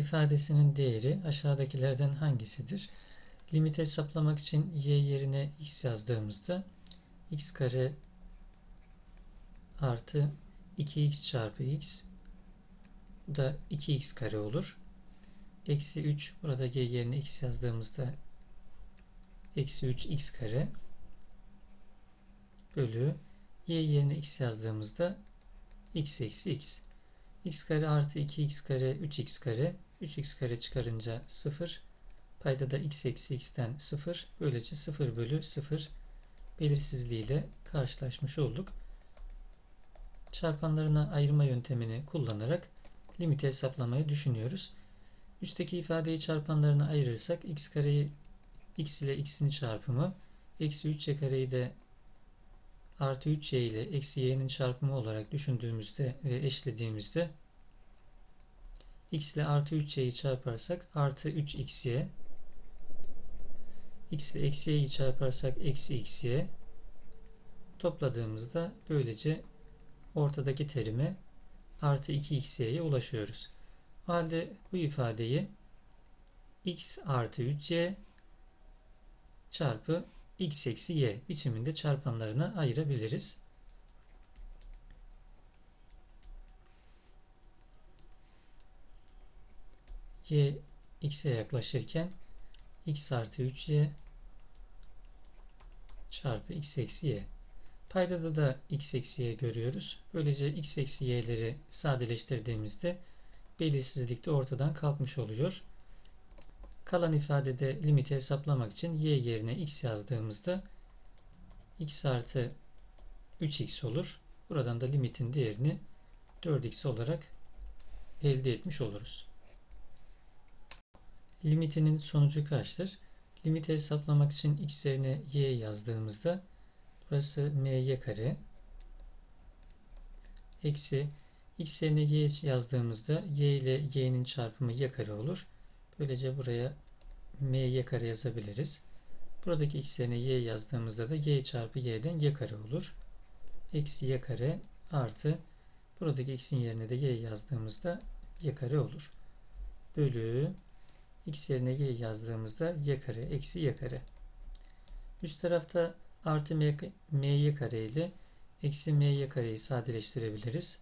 ifadesinin değeri aşağıdakilerden hangisidir? Limit hesaplamak için y yerine x yazdığımızda x kare artı 2x çarpı x bu da 2x kare olur. Eksi 3 burada y yerine x yazdığımızda eksi 3x kare bölü y yerine x yazdığımızda x eksi x. x kare artı 2x kare 3x kare 3x kare çıkarınca 0 payda da x eksi x'ten 0 böylece 0 bölü 0 belirsizliğiyle karşılaşmış olduk. Çarpanlarına ayırma yöntemini kullanarak limiti hesaplamayı düşünüyoruz. Üstteki ifadeyi çarpanlarına ayırırsak x kareyi x ile x'in çarpımı eksi 3y kareyi de artı 3y ile eksi y'nin çarpımı olarak düşündüğümüzde ve eşlediğimizde x ile artı 3y'yi çarparsak artı 3xy x ile eksi y'yi çarparsak eksi xy topladığımızda böylece ortadaki terime artı 2xy'ye ulaşıyoruz. O halde bu ifadeyi x artı 3y çarpı x eksi y biçiminde çarpanlarına ayırabiliriz. Y x'e yaklaşırken x artı 3y çarpı x eksi y. Paydada da x eksi y görüyoruz. Böylece x eksi y'leri sadeleştirdiğimizde belirsizlik de ortadan kalkmış oluyor. Kalan ifadede limiti hesaplamak için y yerine x yazdığımızda x artı 3x olur. Buradan da limitin değerini 4x olarak elde etmiş oluruz. Limitinin sonucu kaçtır? Limiti hesaplamak için x yerine y yazdığımızda burası my kare eksi x yerine y yazdığımızda y ile y'nin çarpımı y kare olur. Böylece buraya my kare yazabiliriz. Buradaki x yerine y yazdığımızda da y çarpı y'den y kare olur. Eksi y kare artı buradaki x'in yerine de y yazdığımızda y kare olur. Bölü x yerine y yazdığımızda y kare eksi y kare. Üst tarafta artı m, my kare ile eksi my kareyi sadeleştirebiliriz.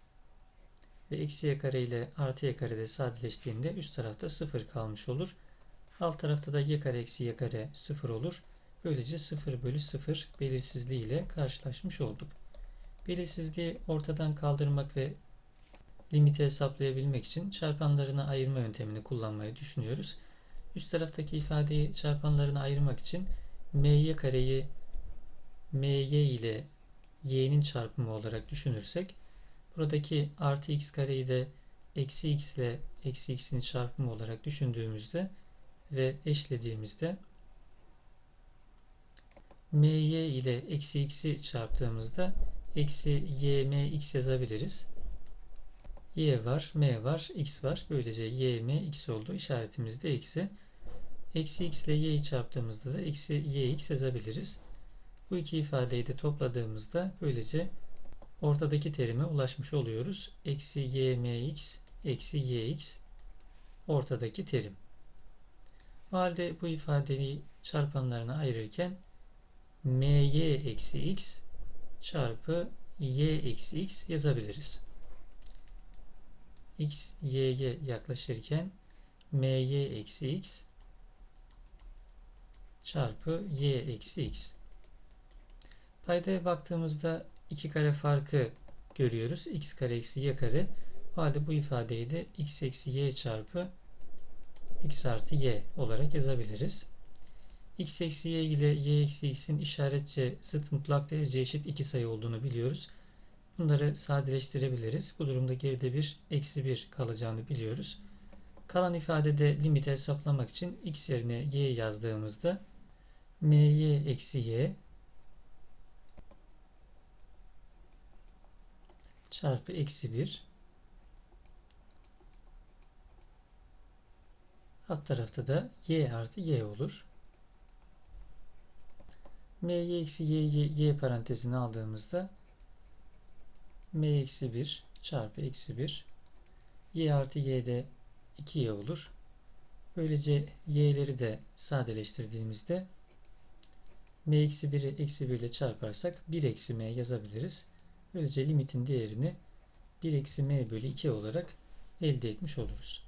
Ve eksi y kare ile artı y kare de sadeleştiğinde üst tarafta 0 kalmış olur. Alt tarafta da y kare eksi y kare 0 olur. Böylece 0 bölü 0 belirsizliği ile karşılaşmış olduk. Belirsizliği ortadan kaldırmak ve limiti hesaplayabilmek için çarpanlarına ayırma yöntemini kullanmayı düşünüyoruz. Üst taraftaki ifadeyi çarpanlarına ayırmak için my kareyi my ile y'nin çarpımı olarak düşünürsek buradaki artı x kareyi de eksi x ile eksi x'in çarpımı olarak düşündüğümüzde ve eşlediğimizde my ile eksi x'i çarptığımızda eksi ymx yazabiliriz. y var, m var, x var. Böylece ym x oldu. İşaretimiz de eksi. Eksi x ile y'yi çarptığımızda da eksi yx yazabiliriz. Bu iki ifadeyi de topladığımızda böylece ortadaki terime ulaşmış oluyoruz. Eksi ymx eksi yx ortadaki terim. O halde bu ifadeyi çarpanlarına ayırırken my eksi x çarpı y eksi x yazabiliriz. x y'ye yaklaşırken my eksi x çarpı y eksi x. Paydaya baktığımızda iki kare farkı görüyoruz. x kare eksi y kare. O halde bu ifadeyi de x eksi y çarpı x artı y olarak yazabiliriz. x eksi y ile y eksi x'in işaretçe zıt mutlak derece eşit iki sayı olduğunu biliyoruz. Bunları sadeleştirebiliriz. Bu durumda geride bir eksi bir kalacağını biliyoruz. Kalan ifadede limiti hesaplamak için x yerine y yazdığımızda my eksi y çarpı eksi 1 alt tarafta da y artı y olur. my eksi y, y, y parantezini aldığımızda m eksi 1 çarpı eksi 1 y artı y de 2y olur. Böylece y'leri de sadeleştirdiğimizde m eksi 1'i eksi 1 ile çarparsak 1 eksi m yazabiliriz. Böylece limitin değerini 1 eksi m bölü 2 olarak elde etmiş oluruz.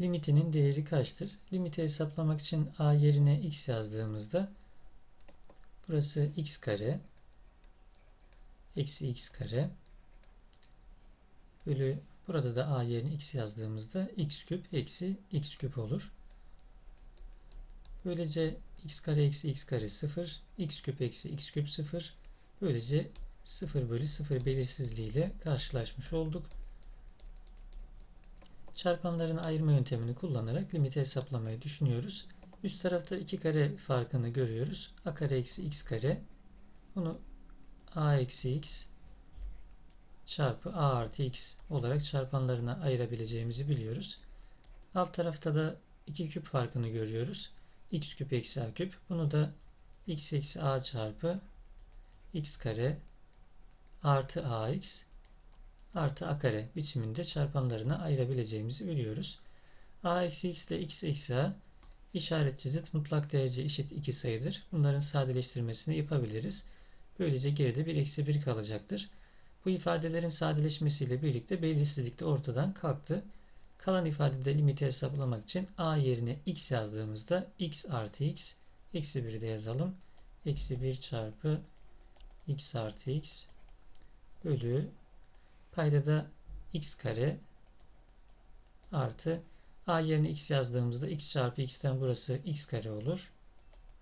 Limitinin değeri kaçtır? Limiti hesaplamak için a yerine x yazdığımızda burası x kare eksi x kare bölü burada da a yerine x yazdığımızda x küp eksi x küp olur. Böylece x kare eksi x kare 0, x küp eksi x küp 0. Böylece 0 bölü 0 belirsizliği ile karşılaşmış olduk. Çarpanların ayırma yöntemini kullanarak limiti hesaplamayı düşünüyoruz. Üst tarafta 2 kare farkını görüyoruz. a kare eksi x kare. Bunu a eksi x çarpı a artı x olarak çarpanlarına ayırabileceğimizi biliyoruz. Alt tarafta da 2 küp farkını görüyoruz. X küp eksi a küp. Bunu da x eksi a çarpı x kare artı ax artı a kare biçiminde çarpanlarına ayırabileceğimizi biliyoruz. a eksi x ile x eksi a işaretçi zıt mutlak derece eşit iki sayıdır. Bunların sadeleştirmesini yapabiliriz. Böylece geride 1 eksi 1 kalacaktır. Bu ifadelerin sadeleşmesiyle birlikte belirsizlik de ortadan kalktı. Kalan ifadede limiti hesaplamak için a yerine x yazdığımızda x artı x eksi 1'i de yazalım. Eksi 1 çarpı x artı x bölü paydada x kare artı a yerine x yazdığımızda x çarpı x'ten burası x kare olur.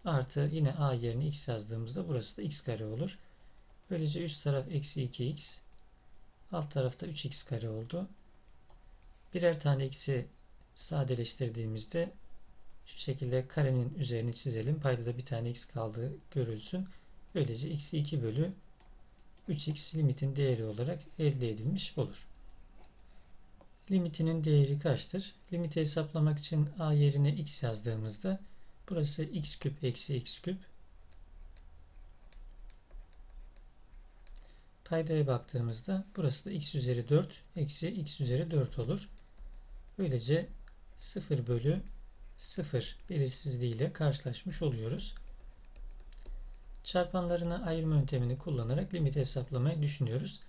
Artı yine a yerine x yazdığımızda burası da x kare olur. Böylece üst taraf eksi 2x alt tarafta 3x kare oldu. Birer tane x'i sadeleştirdiğimizde şu şekilde karenin üzerini çizelim. Paydada bir tane x kaldığı görülsün. Böylece eksi 2 bölü 3x limitin değeri olarak elde edilmiş olur. Limitinin değeri kaçtır? Limiti hesaplamak için a yerine x yazdığımızda burası x küp eksi x küp paydaya baktığımızda burası da x üzeri 4 eksi x üzeri 4 olur. Böylece 0 bölü 0 belirsizliği ile karşılaşmış oluyoruz. Çarpanlarına ayırma yöntemini kullanarak limiti hesaplamayı düşünüyoruz.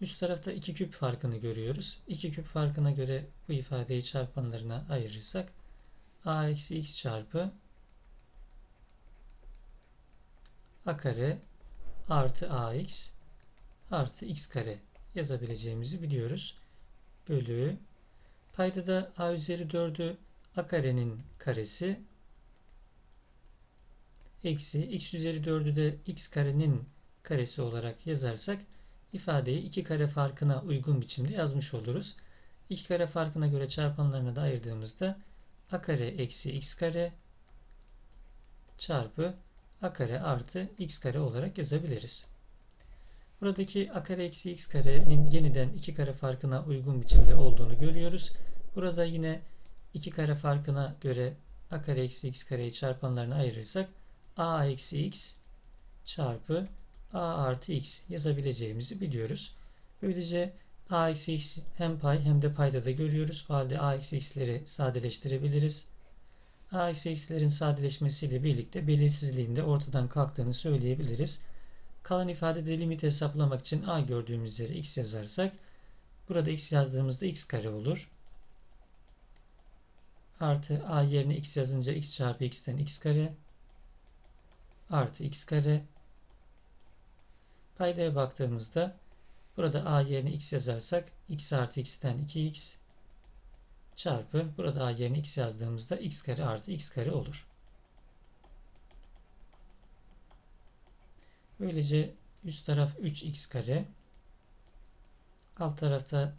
Üst tarafta 2 küp farkını görüyoruz. 2 küp farkına göre bu ifadeyi çarpanlarına ayırırsak a eksi x çarpı a kare artı ax artı x kare yazabileceğimizi biliyoruz. Bölü paydada a üzeri 4'ü a karenin karesi eksi x üzeri 4'ü de x karenin karesi olarak yazarsak ifadeyi iki kare farkına uygun biçimde yazmış oluruz. İki kare farkına göre çarpanlarına da ayırdığımızda a kare eksi x kare çarpı a kare artı x kare olarak yazabiliriz. Buradaki a kare eksi x karenin yeniden iki kare farkına uygun biçimde olduğunu görüyoruz. Burada yine iki kare farkına göre a kare eksi x kareyi çarpanlarına ayırırsak a eksi x çarpı a artı x yazabileceğimizi biliyoruz. Böylece a eksi x hem pay hem de payda da görüyoruz. O halde a eksi x'leri sadeleştirebiliriz. a eksi x'lerin sadeleşmesiyle birlikte belirsizliğin de ortadan kalktığını söyleyebiliriz. Kalan ifadede limit hesaplamak için a gördüğümüz yere x yazarsak burada x yazdığımızda x kare olur. Artı a yerine x yazınca x çarpı x'ten x kare. Artı x kare. Paydaya baktığımızda burada a yerine x yazarsak x artı x'ten 2x çarpı burada a yerine x yazdığımızda x kare artı x kare olur. Böylece üst taraf 3x kare. Alt tarafta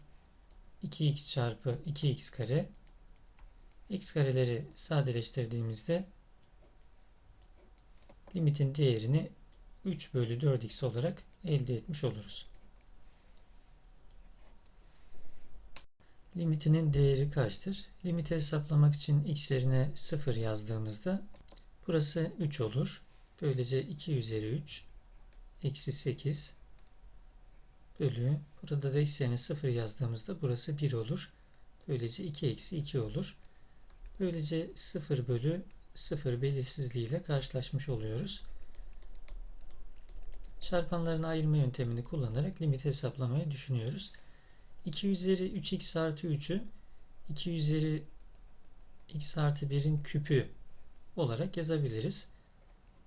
2x çarpı 2x kare x kareleri sadeleştirdiğimizde limitin değerini 3 bölü 4x olarak elde etmiş oluruz. Limitinin değeri kaçtır? Limiti hesaplamak için x yerine 0 yazdığımızda burası 3 olur. Böylece 2 üzeri 3 eksi 8 bölü burada da x yerine 0 yazdığımızda burası 1 olur. Böylece 2 eksi 2 olur. Böylece 0 bölü 0 belirsizliği ile karşılaşmış oluyoruz. Çarpanlarını ayırma yöntemini kullanarak limit hesaplamayı düşünüyoruz. 2 üzeri 3x artı 3'ü 2 üzeri x artı 1'in küpü olarak yazabiliriz.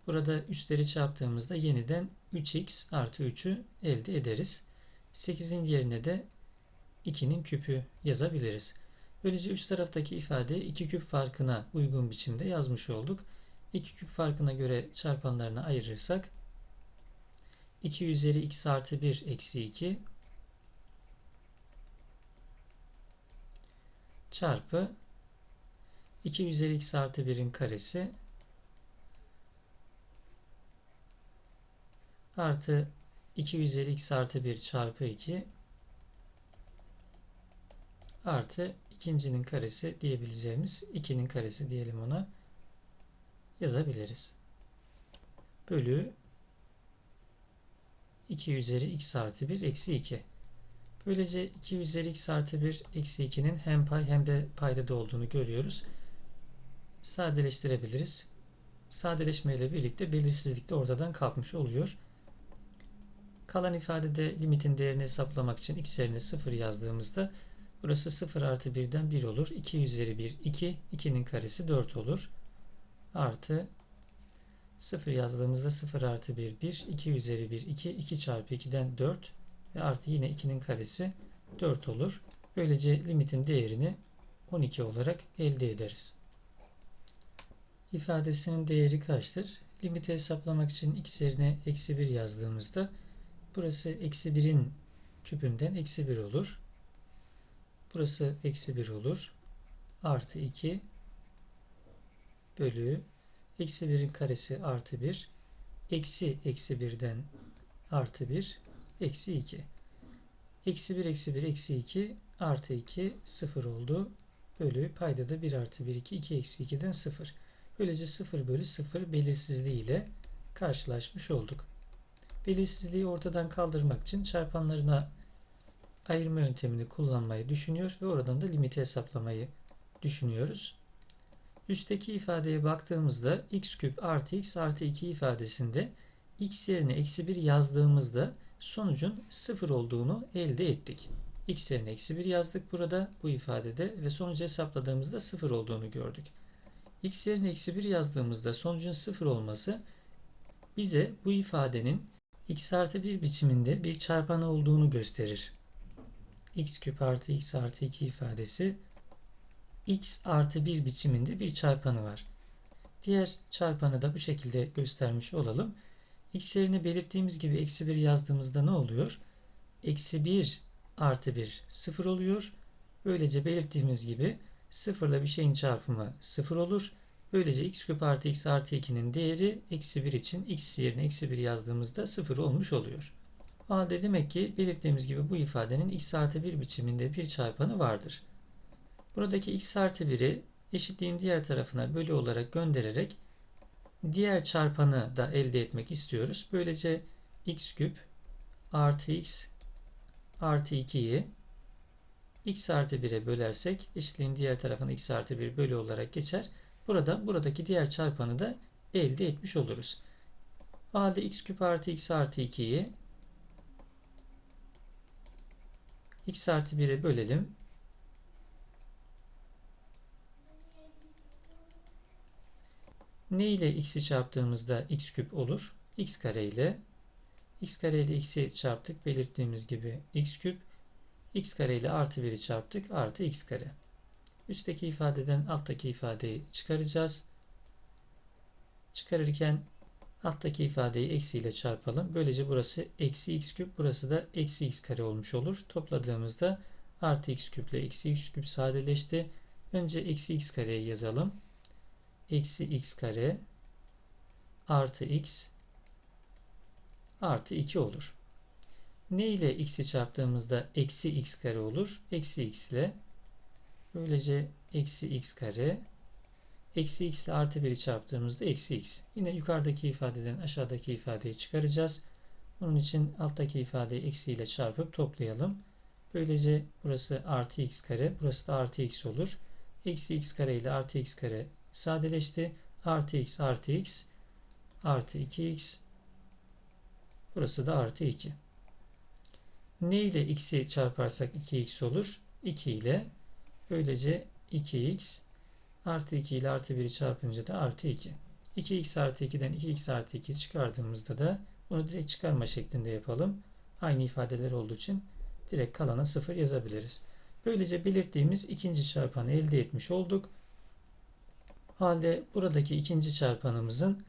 Burada üstleri çarptığımızda yeniden 3x artı 3'ü elde ederiz. 8'in yerine de 2'nin küpü yazabiliriz. Böylece üst taraftaki ifadeyi 2 küp farkına uygun biçimde yazmış olduk. 2 küp farkına göre çarpanlarını ayırırsak 2 üzeri x artı 1 eksi 2 çarpı 2 üzeri x artı 1'in karesi artı 2 üzeri x artı 1 çarpı 2 artı ikincinin karesi diyebileceğimiz 2'nin karesi diyelim ona yazabiliriz. Bölü 2 üzeri x artı 1 eksi 2. Böylece 2 üzeri x artı 1 eksi 2'nin hem pay hem de paydada olduğunu görüyoruz. Sadeleştirebiliriz. Sadeleşmeyle birlikte belirsizlik de ortadan kalkmış oluyor. Kalan ifadede limitin değerini hesaplamak için x yerine 0 yazdığımızda burası 0 artı 1'den 1 olur. 2 üzeri 1 2. 2'nin karesi 4 olur. Artı 0 yazdığımızda 0 artı 1 1. 2 üzeri 1 2. 2 çarpı 2'den 4 ve artı yine 2'nin karesi 4 olur. Böylece limitin değerini 12 olarak elde ederiz. İfadesinin değeri kaçtır? Limiti hesaplamak için x yerine eksi 1 yazdığımızda burası eksi 1'in küpünden eksi 1 olur. Burası eksi 1 olur. Artı 2 bölü eksi 1'in karesi artı 1 eksi eksi 1'den artı 1 eksi 2. Eksi 1 eksi 1 eksi 2 artı 2 0 oldu. Bölü payda da 1 artı 1 2 2 eksi 2'den 0. Böylece 0 bölü 0 belirsizliği ile karşılaşmış olduk. Belirsizliği ortadan kaldırmak için çarpanlarına ayırma yöntemini kullanmayı düşünüyor ve oradan da limiti hesaplamayı düşünüyoruz. Üstteki ifadeye baktığımızda x küp artı x artı 2 ifadesinde x yerine eksi 1 yazdığımızda sonucun 0 olduğunu elde ettik. x yerine eksi 1 yazdık burada bu ifadede ve sonucu hesapladığımızda 0 olduğunu gördük. x yerine eksi 1 yazdığımızda sonucun 0 olması bize bu ifadenin x artı 1 biçiminde bir çarpanı olduğunu gösterir. X küp artı x artı 2 ifadesi x artı 1 biçiminde bir çarpanı var. Diğer çarpanı da bu şekilde göstermiş olalım. x yerine belirttiğimiz gibi eksi 1 yazdığımızda ne oluyor? Eksi 1 artı 1 0 oluyor. Böylece belirttiğimiz gibi 0 ile bir şeyin çarpımı 0 olur. Böylece x küp artı x artı 2'nin değeri eksi 1 için x yerine eksi 1 yazdığımızda 0 olmuş oluyor. O halde demek ki belirttiğimiz gibi bu ifadenin x artı 1 biçiminde bir çarpanı vardır. Buradaki x artı 1'i eşitliğin diğer tarafına bölü olarak göndererek diğer çarpanı da elde etmek istiyoruz. Böylece x küp artı x artı 2'yi x artı 1'e bölersek eşitliğin diğer tarafına x artı 1 bölü olarak geçer. Burada buradaki diğer çarpanı da elde etmiş oluruz. O halde x küp artı x artı 2'yi x artı 1'e bölelim. Ne ile x'i çarptığımızda x küp olur? x kare ile x kare ile x'i çarptık. Belirttiğimiz gibi x küp. x kare ile artı 1'i çarptık. Artı x kare. Üstteki ifadeden alttaki ifadeyi çıkaracağız. Çıkarırken alttaki ifadeyi eksi ile çarpalım. Böylece burası eksi x küp. Burası da eksi x kare olmuş olur. Topladığımızda artı x küp ile eksi x küp sadeleşti. Önce eksi x kareyi yazalım eksi x kare artı x artı 2 olur. Ne ile x'i çarptığımızda eksi x kare olur? Eksi x ile böylece eksi x kare eksi x ile artı 1'i çarptığımızda eksi x. Yine yukarıdaki ifadeden aşağıdaki ifadeyi çıkaracağız. Bunun için alttaki ifadeyi eksi ile çarpıp toplayalım. Böylece burası artı x kare, burası da artı x olur. Eksi x kare ile artı x kare sadeleşti. Artı x artı x artı 2x burası da artı 2. Ne ile x'i çarparsak 2x olur? 2 ile böylece 2x artı 2 ile artı 1'i çarpınca da artı 2. 2x artı 2'den 2x artı 2 çıkardığımızda da bunu direkt çıkarma şeklinde yapalım. Aynı ifadeler olduğu için direkt kalana 0 yazabiliriz. Böylece belirttiğimiz ikinci çarpanı elde etmiş olduk. Halde buradaki ikinci çarpanımızın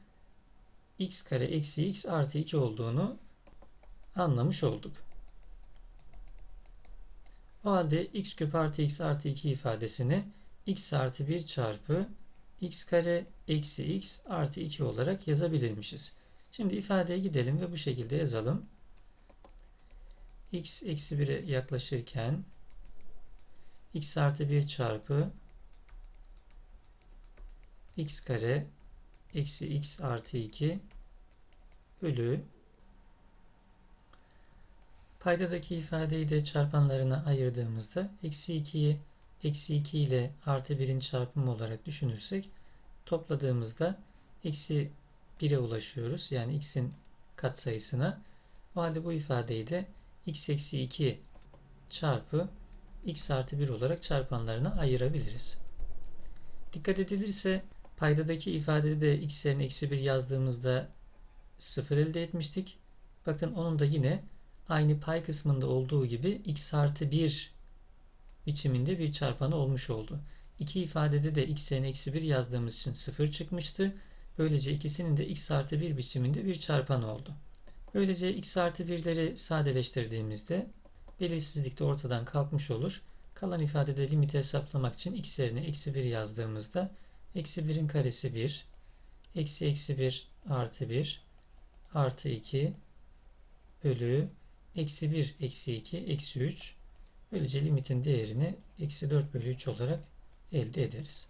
x kare eksi x artı 2 olduğunu anlamış olduk. O halde x küp artı x artı 2 ifadesini x artı 1 çarpı x kare eksi x artı 2 olarak yazabilirmişiz. Şimdi ifadeye gidelim ve bu şekilde yazalım. x eksi 1'e yaklaşırken x artı 1 çarpı x kare eksi x artı 2 bölü paydadaki ifadeyi de çarpanlarına ayırdığımızda eksi 2'yi eksi 2 ile artı 1'in çarpımı olarak düşünürsek topladığımızda eksi 1'e ulaşıyoruz. Yani x'in katsayısına. O halde bu ifadeyi de x eksi 2 çarpı x artı 1 olarak çarpanlarına ayırabiliriz. Dikkat edilirse paydadaki ifadede de x yerine eksi 1 yazdığımızda 0 elde etmiştik. Bakın onun da yine aynı pay kısmında olduğu gibi x artı 1 biçiminde bir çarpanı olmuş oldu. İki ifadede de x yerine eksi 1 yazdığımız için 0 çıkmıştı. Böylece ikisinin de x artı 1 biçiminde bir çarpanı oldu. Böylece x artı 1'leri sadeleştirdiğimizde belirsizlik de ortadan kalkmış olur. Kalan ifadede limiti hesaplamak için x yerine eksi 1 yazdığımızda eksi 1'in karesi 1, eksi eksi 1 artı 1 artı 2 bölü eksi 1 eksi 2 eksi 3 Böylece limitin değerini eksi 4 bölü 3 olarak elde ederiz.